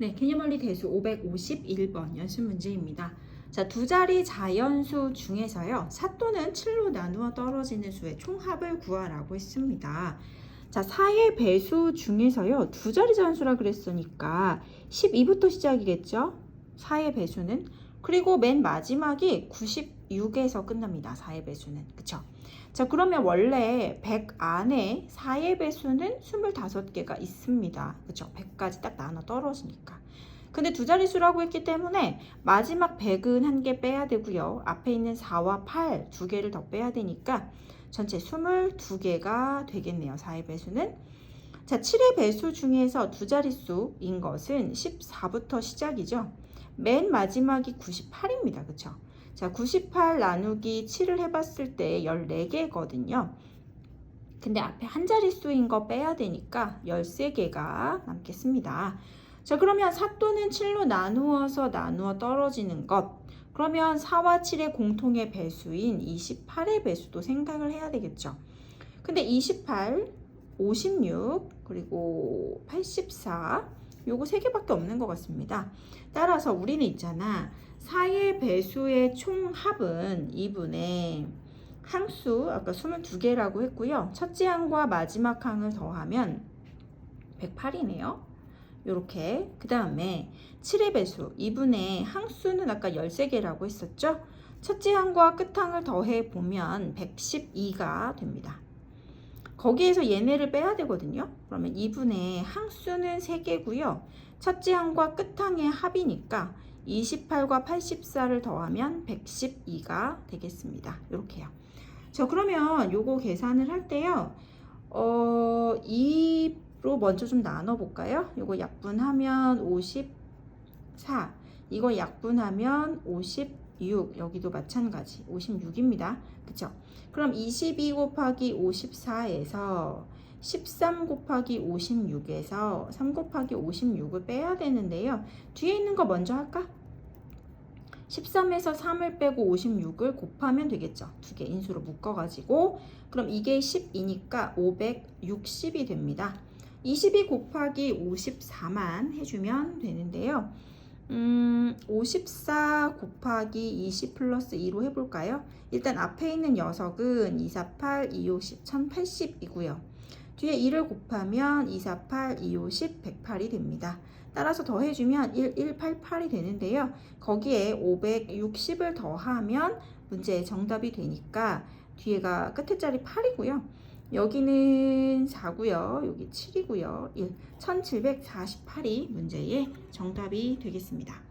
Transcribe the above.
네, 개념원리 대수 551번 연습 문제입니다. 자, 두 자리 자연수 중에서요. 사또는 7로 나누어 떨어지는 수의 총합을 구하라고 했습니다. 자, 4의 배수 중에서요. 두 자리 자연수라 그랬으니까 12부터 시작이겠죠? 4의 배수는 그리고 맨 마지막이 96에서 끝납니다. 4의 배수는. 그쵸? 자, 그러면 원래 100 안에 4의 배수는 25개가 있습니다. 그쵸? 100까지 딱 나눠 떨어지니까. 근데 두 자릿수라고 했기 때문에 마지막 100은 한 개 빼야 되고요. 앞에 있는 4와 8 두 개를 더 빼야 되니까 전체 22개가 되겠네요. 4의 배수는. 자, 7의 배수 중에서 두 자릿수인 것은 14부터 시작이죠. 맨 마지막이 98입니다. 그쵸? 자, 98 나누기 7을 해봤을 때 14개거든요. 근데 앞에 한 자릿수인 거 빼야 되니까 13개가 남겠습니다. 자, 그러면 사또는 7로 나누어서 나누어 떨어지는 것. 그러면 4와 7의 공통의 배수인 28의 배수도 생각을 해야 되겠죠. 근데 28, 56, 그리고 84, 요거 세 개밖에 없는 것 같습니다. 따라서 우리는 있잖아. 4의 배수의 총합은 2분의 항수, 아까 22개라고 했고요. 첫째 항과 마지막 항을 더하면 108이네요. 요렇게. 그 다음에 7의 배수, 2분의 항수는 아까 13개라고 했었죠? 첫째 항과 끝항을 더해 보면 112가 됩니다. 거기에서 얘네를 빼야 되거든요. 그러면 2분의 항수는 3개고요. 첫째 항과 끝항의 합이니까 28과 84를 더하면 112가 되겠습니다. 이렇게요. 자, 그러면 요거 계산을 할 때요. 어, 2로 먼저 좀 나눠 볼까요? 요거 약분하면 54. 이거 약분하면 56. 여기도 마찬가지. 56입니다. 그쵸? 그럼 22 곱하기 54에서 13 곱하기 56에서 3 곱하기 56을 빼야 되는데요. 뒤에 있는 거 먼저 할까? 13에서 3을 빼고 56을 곱하면 되겠죠. 두 개 인수로 묶어가지고 그럼 이게 10이니까 560이 됩니다. 22 곱하기 54만 해주면 되는데요. 음, 54 곱하기 20 플러스 2로 해볼까요? 일단 앞에 있는 녀석은 248, 250, 1080이고요. 뒤에 2를 곱하면 248, 250, 108이 됩니다. 따라서 더해주면 1188이 되는데요. 거기에 560을 더하면 문제의 정답이 되니까 뒤에가 끝에 자리 8이고요. 여기는 4고요. 여기 7이고요. 1, 1748이 문제의 정답이 되겠습니다.